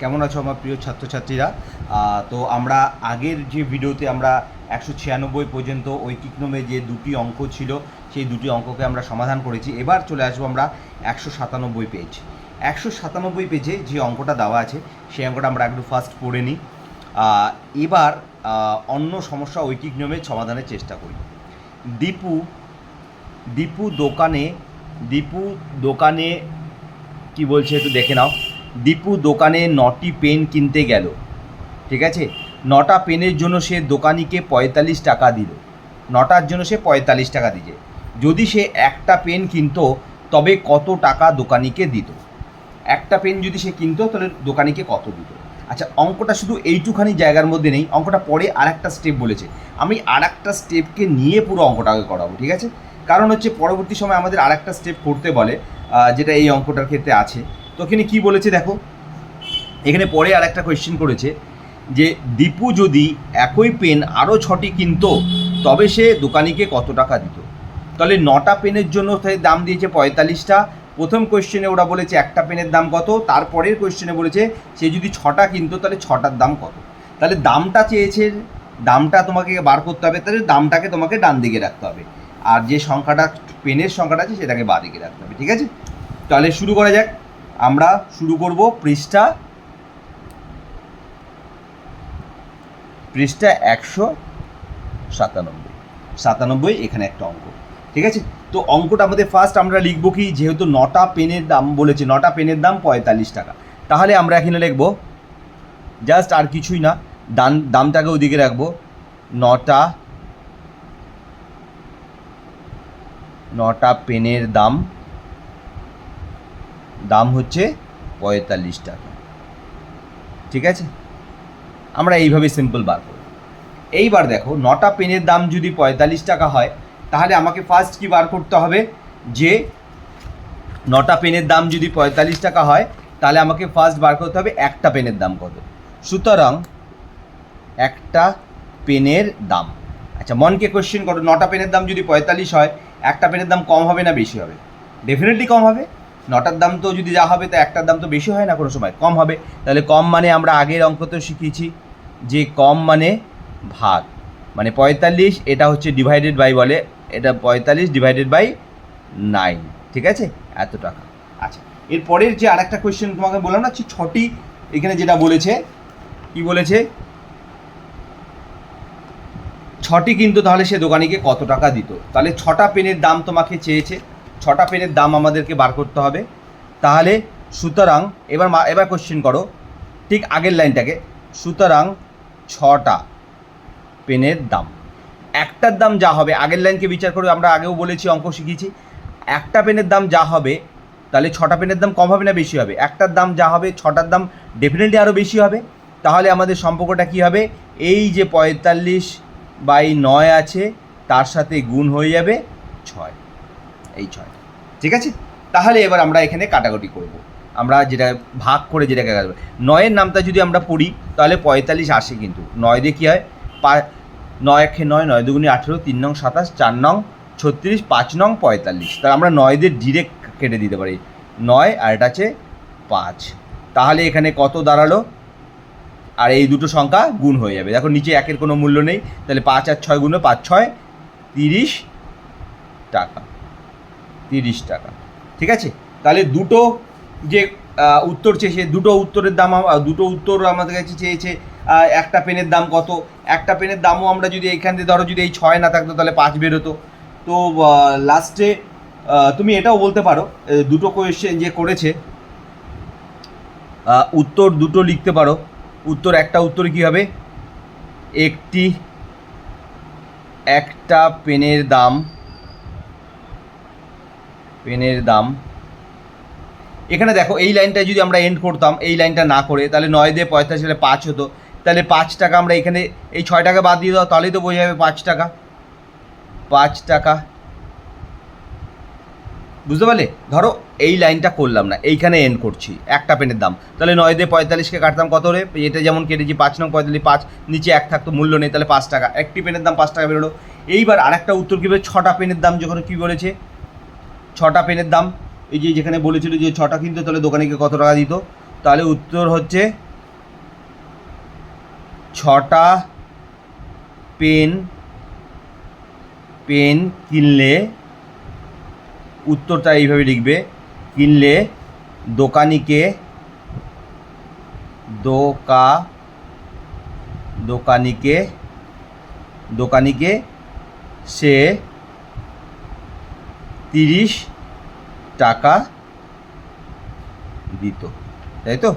কেমন আছো আমার প্রিয় ছাত্রছাত্রীরা? তো আমরা আগের যে ভিডিওতে আমরা একশো ছিয়ানব্বই পর্যন্ত ঐকিকনমে যে দুটি অঙ্ক ছিল, সেই দুটি অঙ্ককে আমরা সমাধান করেছি। এবার চলে আসব আমরা একশো সাতানব্বই পেজ একশো সাতানব্বই পেজে যে অঙ্কটা দেওয়া আছে, সেই অঙ্কটা আমরা একটু ফার্স্ট পড়ে নিই। এবার অন্য সমস্যা ঐকিক নিয়মের সমাধানের চেষ্টা করি। দীপু দীপু দোকানে দীপু দোকানে, কি বলছে একটু দেখে নাও। দীপু দোকানে নটি পেন কিনতে গেল। ঠিক আছে? নটা পেনের জন্য সে দোকানিকে পঁয়তাল্লিশ টাকা দিল। নটার জন্য সে পঁয়তাল্লিশ টাকা দিছে যদি সে একটা পেন কিনতো, তবে কত টাকা দোকানিকে দিত? একটা পেন যদি সে কিনতো, তাহলে দোকানিকে কত দিত? আচ্ছা অঙ্কটা শুধু এইটুখানি জায়গার মধ্যে নেই, অঙ্কটা পরে আর একটা স্টেপ বলেছে। আমি আর একটা স্টেপকে নিয়ে পুরো অঙ্কটাকে করাবো, ঠিক আছে? কারণ হচ্ছে পরবর্তী সময় আমাদের আর একটা স্টেপ করতে বলে যেটা এই অঙ্কটার ক্ষেত্রে আছে। তো এখানে কী বলেছে দেখো? এখানে পরে আর একটা কোয়েশ্চেন করেছে যে, দীপু যদি একই পেন আরও ছটি কিনতো, তবে সে দোকানিকে কত টাকা দিত? তাহলে নটা পেনের জন্য দাম দিয়েছে পঁয়তাল্লিশটা। প্রথম কোয়েশ্চেনে ওরা বলেছে একটা পেনের দাম কত? তারপরের কোয়েশ্চেনে বলেছে সে যদি ছটা কিনতো, তাহলে ছটার দাম কত? তাহলে দামটা চেয়েছে, দামটা তোমাকে বার করতে হবে, তাহলে দামটাকে তোমাকে ডান দিকে রাখতে হবে। আর যে সংখ্যাটা, পেনের সংখ্যাটা আছে সেটাকে বাঁ দিকে রাখতে হবে, ঠিক আছে? তাহলে শুরু করা যাক। আমরা শুরু করব পৃষ্ঠা পৃষ্ঠা একশো সাতানব্বই। সাতানব্বই এখানে একটা অঙ্ক। ঠিক আছে? তো অঙ্কটা আমাদের ফার্স্ট আমরা লিখব কি, যেহেতু নটা পেনের দাম বলেছে, নটা পেনের দাম পঁয়তাল্লিশ টাকা। তাহলে আমরা এখানে লিখব জাস্ট আর কিছুই না, দাম, দামটাকে ওদিকে রাখব। নটা নটা পেনের দাম দাম হচ্ছে পঁয়তাল্লিশ টাকা। ঠিক আছে? আমরা এইভাবে সিম্পল বার করব। এইবার দেখো, নটা পেনের দাম যদি পঁয়তাল্লিশ টাকা হয়, তাহলে আমাকে ফার্স্ট কি বার করতে হবে? যে নটা পেনের দাম যদি পঁয়তাল্লিশ টাকা হয়, তাহলে আমাকে ফার্স্ট বার করতে হবে একটা পেনের দাম কত? সুতরাং একটা পেনের দাম। আচ্ছা মনকে কোশ্চেন করো, নটা পেনের দাম যদি পঁয়তাল্লিশ হয়, একটা পেনের দাম কম হবে না বেশি হবে? ডেফিনেটলি কম হবে। নটার দাম তো যদি যা হবে, তা একটার দাম তো বেশি হয় না কোনো সময়। কম হবে। তাহলে কম মানে আমরা আগের অঙ্কতেও শিখিয়েছি যে কম মানে ভাগ। মানে পঁয়তাল্লিশ, এটা হচ্ছে ডিভাইডেড বাই বলে, এটা পঁয়তাল্লিশ ডিভাইডেড বাই নাইন ঠিক আছে? এত টাকা। আচ্ছা এরপরের যে আরেকটা কোয়েশ্চেন তোমাকে বললাম না যে ছটি, এখানে যেটা বলেছে, কি বলেছে? ছটি কিন্তু তাহলে সে দোকানিকে কত টাকা দিত? তাহলে ছটা পেনের দাম তোমাকে চেয়েছে ছটা পেনের দাম আমাদেরকে বার করতে হবে। তাহলে সুতরাং, এবার এবার কোশ্চেন করো। ঠিক আগের লাইনটাকে। সুতরাং ছটা পেনের দাম। একটার দাম যা হবে, আগের লাইনকে বিচার করে আমরা আগেও বলেছি, অঙ্ক শিখিয়েছি। একটা পেনের দাম যা হবে, তাহলে ছটা পেনের দাম কম হবে না বেশি হবে? একটার দাম যা হবে, ছটার দাম ডেফিনেটলি আরও বেশি হবে। তাহলে আমাদের সম্পর্কটা কি হবে? এই যে পঁয়তাল্লিশ বাই নয় আছে, তার সাথে গুণ হয়ে যাবে ছয়। এই ছয় ঠিক আছে? তাহলে এবার আমরা এখানে কাটাকুটি করব। আমরা যেটা ভাগ করে যেটাকে কাটবো নয়ের নামটা যদি আমরা পড়ি, তাহলে পঁয়তাল্লিশ আসে কিন্তু। নয় দিয়ে কী হয়? পা নয় একে নয় নয় দুগুণি আঠেরো, তিন নং সাতাশ, চার নং ছত্রিশ, পাঁচ নং পঁয়তাল্লিশ। তাহলে আমরা নয় দিয়ে ডিরেক্ট কেটে দিতে পারি। নয় আর এটা আছে পাঁচ। তাহলে এখানে কত দাঁড়াল? আর এই দুটো সংখ্যা গুণ হয়ে যাবে। দেখো নিচে একের কোনো মূল্য নেই। তাহলে পাঁচ আর ছয় গুণ পাঁচ, ছয়, তিরিশ টাকা। তিরিশ টাকা। ঠিক আছে? তাহলে দুটো যে উত্তর চেয়েছে, দুটো উত্তরের দাম দুটো উত্তর আমাদের কাছে চেয়েছে একটা পেনের দাম কত? একটা পেনের দামও আমরা যদি এইখান থেকে ধরো যদি এই ছয় না থাকতো, তাহলে পাঁচ বেরোতো। তো লাস্টে তুমি এটাও বলতে পারো দুটো কোয়েশ্চেন যে করেছে উত্তর দুটো লিখতে পারো। উত্তর একটা, উত্তর কী হবে? একটি, একটা পেনের দাম পেনের দাম। এখানে দেখো, এই লাইনটা যদি আমরা এন্ড করতাম, এই লাইনটা না করে, তাহলে নয় দিয়ে পঁয়তাল্লিশ হলে পাঁচ হতো। তাহলে পাঁচ টাকা আমরা এখানে, এই ছয় টাকা বাদ দিয়ে দাও, তাহলেই তো বোঝা যাবে পাঁচ টাকা। পাঁচ টাকা। বুঝতে পারলে? ধরো, এই লাইনটা করলাম না, এইখানে এন্ড করছি, একটা পেনের দাম। তাহলে নয় দিয়ে পঁয়তাল্লিশকে কাটতাম কত রে? এটা যেমন কেটেছি, পাঁচ নং পঁয়তাল্লিশ, পাঁচ, নিচে এক থাকতো, মূল্য নেই, তাহলে পাঁচ টাকা। একটি পেনের দাম পাঁচ টাকা বেরোলো। এইবার আরেকটা উত্তর কী বলে? ছটা পেনের দাম যখন কী বলেছে? ছটা পেনের দাম। এই যে যেখানে বলেছিল যে ছটা কিনতে, তাহলে দোকানে দোকানিকে কত টাকা দিত? তাহলে উত্তর হচ্ছে ছটা পেন পেন কিনলে উত্তরটা এইভাবে লিখবে, কিনলে দোকানিকে দোকা, দোকানিকে দোকানিকে সে তিরিশ টাকা দিত, তাই তো?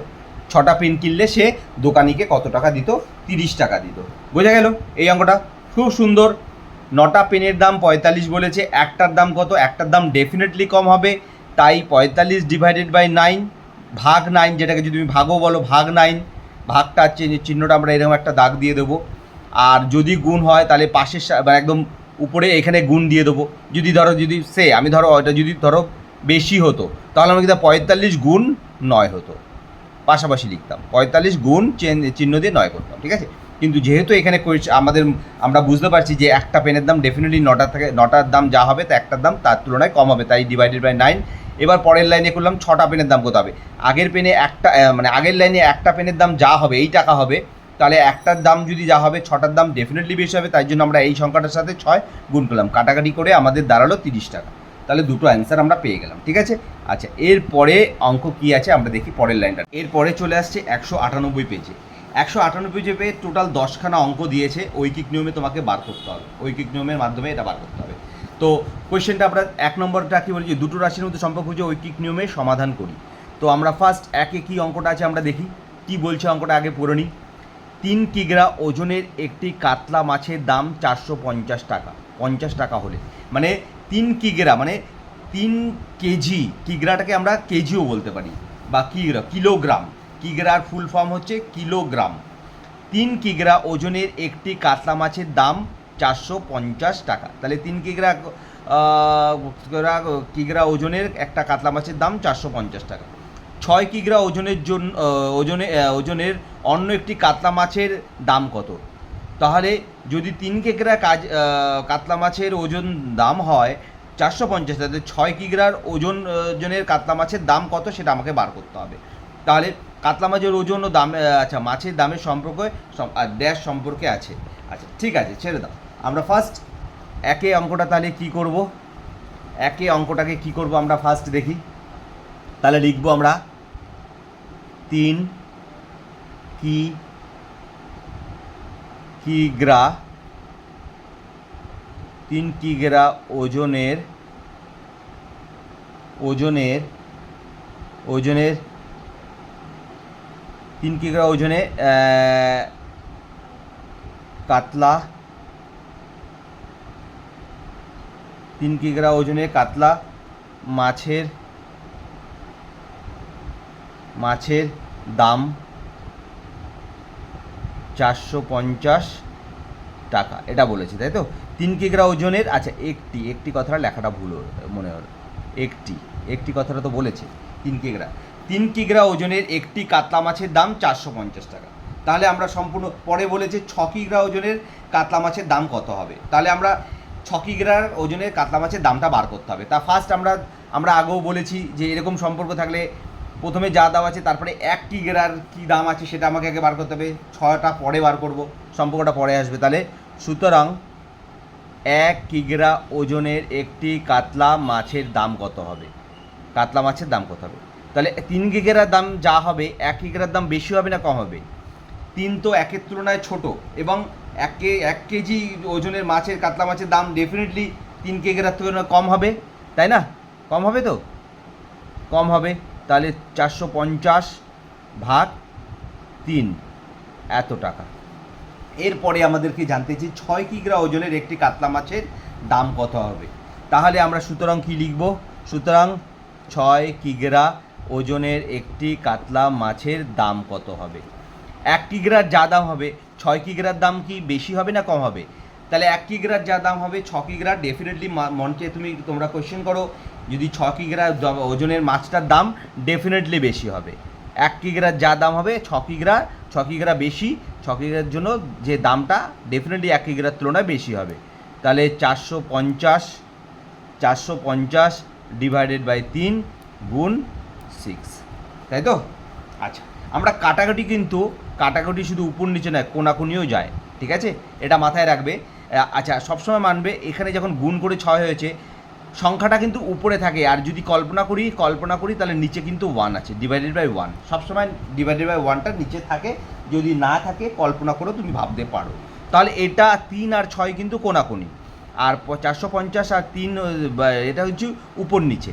ছটা পেন কিনলে সে দোকানিকে কত টাকা দিত? তিরিশ টাকা দিত। বোঝা গেল এই অঙ্কটা? খুব সুন্দর। নটা পেনের দাম পঁয়তাল্লিশ বলেছে, একটার দাম কত? একটার দাম ডেফিনেটলি কম হবে। তাই পঁয়তাল্লিশ ডিভাইডেড বাই নাইন ভাগ নাইন যেটাকে যদি তুমি ভাগও বলো, ভাগ নাইন ভাগটা চিহ্নটা আমরা এরকম একটা দাগ দিয়ে দেবো। আর যদি গুণ হয়, তাহলে পাশের একদম উপরে এখানে গুণ দিয়ে দেবো। যদি ধরো, যদি সে, আমি ধরো, ওটা যদি ধরো বেশি হতো, তাহলে আমি কিন্তু পঁয়তাল্লিশ গুণ নয় হতো। পাশাপাশি লিখতাম, পঁয়তাল্লিশ গুণ চিহ্ন দিয়ে নয় করতাম, ঠিক আছে? কিন্তু যেহেতু এখানে আমাদের, আমরা বুঝতে পারছি যে একটা পেনের দাম ডেফিনেটলি নটা থেকে, নটার দাম যা হবে, তা একটার দাম তার তুলনায় কম হবে, তাই ডিভাইডেড বাই নাইন এবার পরের লাইনে করলাম, ছটা পেনের দাম কত হবে? আগের পেনে একটা মানে আগের লাইনে একটা পেনের দাম যা হবে, এই টাকা হবে তাহলে একটার দাম যদি যা হবে, ছটার দাম ডেফিনেটলি বেশি হবে, তাই জন্য আমরা এই সংখ্যাটার সাথে ছয় গুণ করলাম। কাটাকাটি করে আমাদের দাঁড়াল তিরিশ টাকা। তাহলে দুটো অ্যান্সার আমরা পেয়ে গেলাম, ঠিক আছে? আচ্ছা এরপরে অঙ্ক কি আছে আমরা দেখি পরের লাইনটা এরপরে চলে আসছে একশো আটানব্বই পেজে একশো আটানব্বই পেজে টোটাল দশখানা অঙ্ক দিয়েছে, ঐকিক নিয়মে তোমাকে বার করতে হবে। ঐকিক নিয়মের মাধ্যমে এটা বার করতে হবে। তো কোয়েশ্চেনটা আমরা এক নম্বরটা কি বলি যে দুটো রাশির মধ্যে সম্পর্ক হচ্ছে ঐকিক নিয়মে সমাধান করি। তো আমরা ফার্স্ট একে কি অঙ্কটা আছে আমরা দেখি। কি বলছে অঙ্কটা? আগে পড়ে নিই। তিন কিগ্রা ওজনের একটি কাতলা মাছের দাম চারশো পঞ্চাশ টাকা পঞ্চাশ টাকা হলে। মানে তিন কিগ্রা মানে তিন কেজি, কিগ্রাটাকে আমরা কেজিও বলতে পারি, বা কিগ্রা, কিলোগ্রাম। কিগ্রার ফুল ফর্ম হচ্ছে কিলোগ্রাম। তিন কিগ্রা ওজনের একটি কাতলা মাছের দাম চারশো পঞ্চাশ টাকা। তাহলে তিন কিগ্রা কিগ্রা ওজনের একটা কাতলা মাছের দাম চারশো পঞ্চাশ টাকা। ছয় কিগ্রা ওজনের জন্য ওজনে ওজনের অন্য একটি কাতলা মাছের দাম কত? তাহলে যদি তিন কিগ্রা কাজ কাতলা মাছের ওজন দাম হয় চারশো পঞ্চাশ, তাহলে ছয় কিগ্রার ওজন ওজনের কাতলা মাছের দাম কত সেটা আমাকে বার করতে হবে। তাহলে কাতলা মাছের ওজন ও দাম আচ্ছা মাছের দামের সম্পর্কে, সম- আর ড্যাশ সম্পর্কে আছে। আচ্ছা ঠিক আছে, ছেড়ে দাও। আমরা ফার্স্ট একে অঙ্কটা তাহলে কি করব? একে অঙ্কটাকে কি করব আমরা ফার্স্ট দেখি। তাহলে লিখব আমরা তিন কি কিগ্রা, তিন কিগ্রা ওজনের ওজনের ওজনের, তিন কিগ্রা ওজনে কাতলা, তিন কিগ্রা ওজনে কাতলা মাছের মাছের দাম চারশো পঞ্চাশ টাকা। এটা বলেছে, তাই তো? তিন কিগ্রা ওজনের আচ্ছা একটি একটি কথাটা লেখাটা ভুল মনে হলো একটি একটি কথাটা তো বলেছে, তিন কিগ্রা তিন কিগ্রা ওজনের একটি কাতলা মাছের দাম চারশো পঞ্চাশ টাকা। তাহলে আমরা সম্পূর্ণ, পরে বলেছে ছ কিগ্রা ওজনের কাতলা মাছের দাম কত হবে? তাহলে আমরা ছ কিগ্রার ওজনের কাতলা মাছের দামটা বার করতে হবে। তা ফার্স্ট আমরা আমরা আগেও বলেছি যে এরকম সম্পর্ক থাকলে প্রথমে যা দাম আছে, তারপরে এক কিগ্রার কী দাম আছে সেটা আমাকে আগে বার করতে হবে। ছটা পরে বার করব, সম্পর্কটা পরে আসবে। তাহলে সুতরাং এক কিগ্রা ওজনের একটি কাতলা মাছের দাম কত হবে? কাতলা মাছের দাম কত হবে? তাহলে তিন কিগ্রার দাম যা হবে, এক কিগ্রার দাম বেশি হবে না কম হবে? তিন তো একের তুলনায় ছোট এবং এক কে এক কেজি ওজনের মাছের কাতলা মাছের দাম ডেফিনেটলি তিন কিগ্রার তুলনায় কম হবে, তাই না? কম হবে তো? কম হবে। তাহলে চারশো পঞ্চাশ ভাগ তিন, এত টাকা। এরপরে আমাদেরকে জানতে চাই ছয় কিগ্রা ওজনের একটি কাতলা মাছের দাম কত হবে। তাহলে আমরা সুতরাং কি লিখব? সুতরাং ছয় কিগ্রা ওজনের একটি কাতলা মাছের দাম কত হবে? এক কিগ্রার যা দাম হবে, ছয় কিগ্রার দাম কি বেশি হবে না কম হবে? তাহলে এক কিগ্রার যা দাম হবে, ছ কিগ্রার ডেফিনেটলি মঞ্চে তুমি তোমরা কোয়েশ্চেন করো। যদি ছ কিগ্রা ওজনের মাছটার দাম ডেফিনেটলি বেশি হবে। এক কিগ্রার যা দাম হবে, ছ কিগ্রা ছ কিগ্রা বেশি, ছ কিগ্রার জন্য যে দামটা ডেফিনেটলি এক কিগ্রার তুলনায় বেশি হবে। তাহলে চারশো পঞ্চাশ চারশো পঞ্চাশ ডিভাইডেড বাই তিন গুণ সিক্স তাই তো? আচ্ছা আমরা কাটাকাটি কিন্তু, কাটাকাটি শুধু উপর নিচে নয়, কোনাকুনিও যায়, ঠিক আছে? এটা মাথায় রাখবে। আচ্ছা সবসময় মানবে, এখানে যখন গুণ করে ছয় হয়েছে সংখ্যাটা কিন্তু উপরে থাকে। আর যদি কল্পনা করি কল্পনা করি, তাহলে নিচে কিন্তু ওয়ান আছে ডিভাইডেড বাই ওয়ান সবসময় ডিভাইডেড বাই ওয়ানটা নিচে থাকে। যদি না থাকে, কল্পনা করেও তুমি ভাবতে পারো। তাহলে এটা তিন আর ছয় কিন্তু কোনাকুনি। আর চারশো পঞ্চাশ আর তিন এটা হচ্ছে উপর নিচে।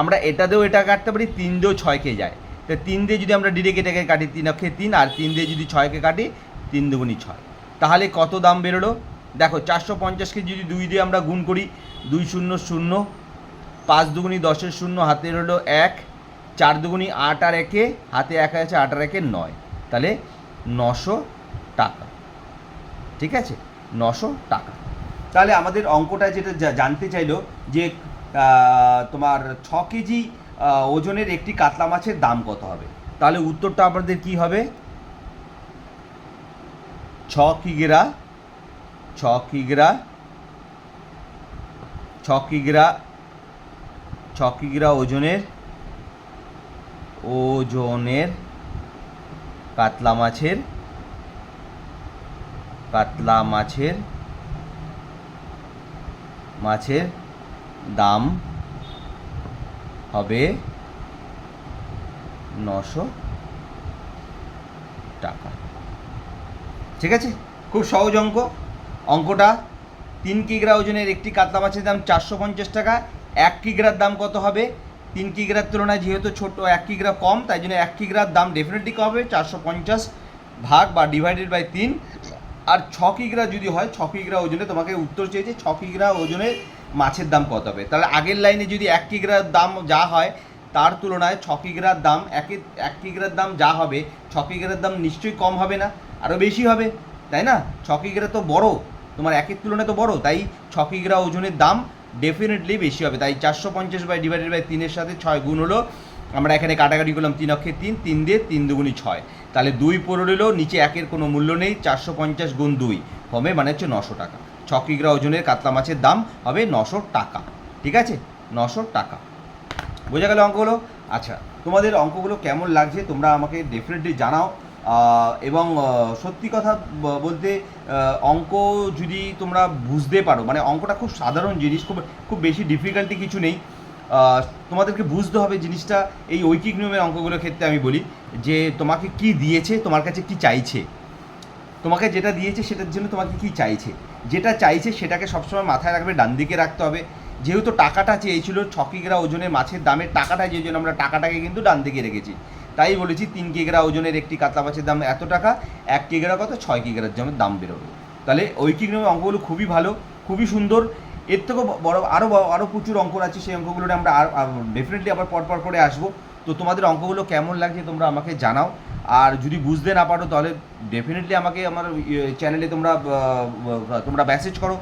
আমরা এটা দিয়েও এটা কাটতে পারি, তিন দিয়েও ছয়কে যায়। তো তিন দিয়ে যদি আমরা ডিরেক্ট এটাকে কাটি, তিন অক্ষে তিন, আর তিন দিয়ে যদি ছয়কে কাটি, তিন দুগুণি ছয়। তাহলে কত দাম বেরোলো? দেখো, চারশো পঞ্চাশকে যদি দুই দিয়ে আমরা গুণ করি দুই শূন্য শূন্য, পাঁচ দুগুনি দশের শূন্য, হাতে হলো এক, চার দুগুনি আট আর একে, হাতে এক আছে আট আর একে নয়। তাহলে নশো টাকা। ঠিক আছে? নশো টাকা। তাহলে আমাদের অঙ্কটা যেটা জানতে চাইলো যে তোমার ছ কেজি ওজনের একটি কাতলা মাছের দাম কত হবে? তাহলে উত্তরটা আমাদের কি হবে? ছ কিগ্রা ছ কিগ্রা ছ কিগ্রা ছ কিগ্রা ওজনের ওজনের কাতলা মাছের কাতলা মাছের মাছের দাম হবে নশো টাকা। ঠিক আছে? খুব সহজ অঙ্ক। অঙ্কটা তিন কিগ্রা ওজনের একটি কাতলা মাছের দাম চারশো পঞ্চাশ টাকা। এক কিগ্রার দাম কত হবে? তিন কিগ্রার তুলনায় যেহেতু ছোট, এক কিগ্রা কম, তাই জন্য এক কিগ্রার দাম ডেফিনেটলি কম হবে, চারশো পঞ্চাশ ভাগ বা ডিভাইডেড বাই তিন। আর ছ কিগ্রা যদি হয়, ছ কিগ্রা ওজনে তোমাকে উত্তর চেয়েছে, ছ কিগ্রা ওজনে মাছের দাম কত হবে? তাহলে আগের লাইনে যদি এক কিগ্রার দাম যা হয়, তার তুলনায় ছ কিগ্রার দাম এক এক কিগ্রার দাম যা হবে, ছ কিগ্রার দাম নিশ্চয়ই কম হবে না আরও বেশি হবে, তাই না? ছ কিগ্রা তো বড় তোমার একের তুলনায় তো বড়, তাই ছ কিগ্রা ওজনের দাম ডেফিনেটলি বেশি হবে। তাই চারশো পঞ্চাশ বাই ডিভাইডেড বাই তিনের সাথে ছয় গুণ হলো, আমরা এখানে কাটাকাটি করলাম তিন অক্ষে তিন তিন দিয়ে তিন দুগুণি ছয়। তাহলে দুই পড়ে রইল, নিচে একের কোনো মূল্য নেই, চারশো পঞ্চাশ গুণ দুই। হবে মানে হচ্ছে নশো টাকা। ছ কিগ্রা ওজনের কাতলা মাছের দাম হবে নশো টাকা। ঠিক আছে? নশো টাকা। বোঝা গেল অঙ্কগুলো? আচ্ছা তোমাদের অঙ্কগুলো কেমন লাগছে তোমরা আমাকে ডেফিনেটলি জানাও। এবং সত্যি কথা বলতে অঙ্ক যদি তোমরা বুঝতে পারো মানে অঙ্কটা খুব সাধারণ জিনিস, খুব খুব বেশি ডিফিকাল্টি কিছু নেই। তোমাদেরকে বুঝতে হবে জিনিসটা এই ঐকিক নিয়মের অঙ্কগুলোর ক্ষেত্রে আমি বলি, যে তোমাকে কি দিয়েছে, তোমার কাছে কি চাইছে। তোমাকে যেটা দিয়েছে, সেটার জন্য তোমাকে কি চাইছে। যেটা চাইছে, সেটাকে সবসময় মাথায় রাখবে, ডান দিকে রাখতে হবে। যেহেতু টাকাটা চেয়েছিল ছ কিগ্রা ওজনের মাছের দামের টাকাটা যে জন্য আমরা টাকাটাকে কিন্তু ডান দিকে রেখেছি। তাই বলেছি তিন কিগ্রা ওজনের একটি কাতলা মাছের দাম এত টাকা এক কিগ্রা কত ছয় কিগ্রার যেমন দাম বেরোবে। তাহলে ঐকিক নিয়মের অঙ্কগুলো খুবই ভালো খুবই সুন্দর। এর থেকেও বড় আরও আরও প্রচুর অঙ্ক আছে সেই অঙ্কগুলো আমরা আর ডেফিনেটলি আবার পরপর করে আসব। তো তোমাদের অঙ্কগুলো কেমন লাগছে তোমরা আমাকে জানাও। আর যদি বুঝতে না পারো তাহলে ডেফিনেটলি আমাকে আমার চ্যানেলে তোমরা আহ, আহ, তোমরা মেসেজ করো।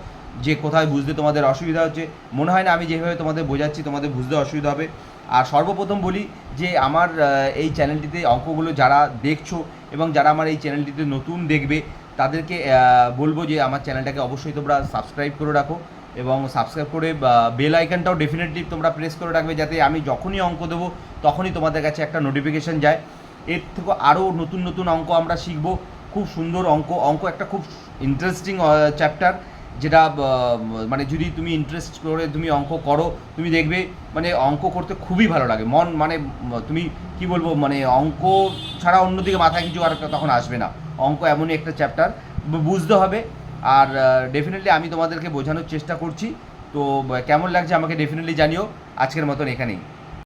যে কোথায় বুঝতে তোমাদের অসুবিধা হচ্ছে, মনে হয় না আমি যেভাবে তোমাদের বোঝাচ্ছি, তোমাদের বুঝতে অসুবিধা হবে। আর সর্বপ্রথম বলি যে আমার এই চ্যানেলটিতে অঙ্কগুলো যারা দেখছ এবং যারা আমার এই চ্যানেলটিতে নতুন দেখবে, তাদেরকে বলব যে আমার চ্যানেলটাকে অবশ্যই তোমরা সাবস্ক্রাইব করে রাখো এবং সাবস্ক্রাইব করে বেল আইকনটাও ডেফিনেটলি তোমরা প্রেস করে রাখবে যাতে আমি যখনই অঙ্ক দেবো, তখনই তোমাদের কাছে একটা নোটিফিকেশান যায়। এর থেকে আরও নতুন নতুন অঙ্ক আমরা শিখব। খুব সুন্দর অঙ্ক অঙ্ক একটা খুব ইন্টারেস্টিং চ্যাপ্টার যেটা মানে যদি তুমি ইন্টারেস্ট করে তুমি অঙ্ক করো, তুমি দেখবে মানে অঙ্ক করতে খুবই ভালো লাগে। মন মানে তুমি কি বলব মানে অঙ্ক ছাড়া অন্যদিকে মাথায় কিছু আর তখন আসবে না। অঙ্ক এমনই একটা চ্যাপ্টার বুঝতে হবে। আর ডেফিনেটলি আমি তোমাদেরকে বোঝানোর চেষ্টা করছি। তো কেমন লাগছে আমাকে ডেফিনেটলি জানিও। আজকের মতন এখানেই।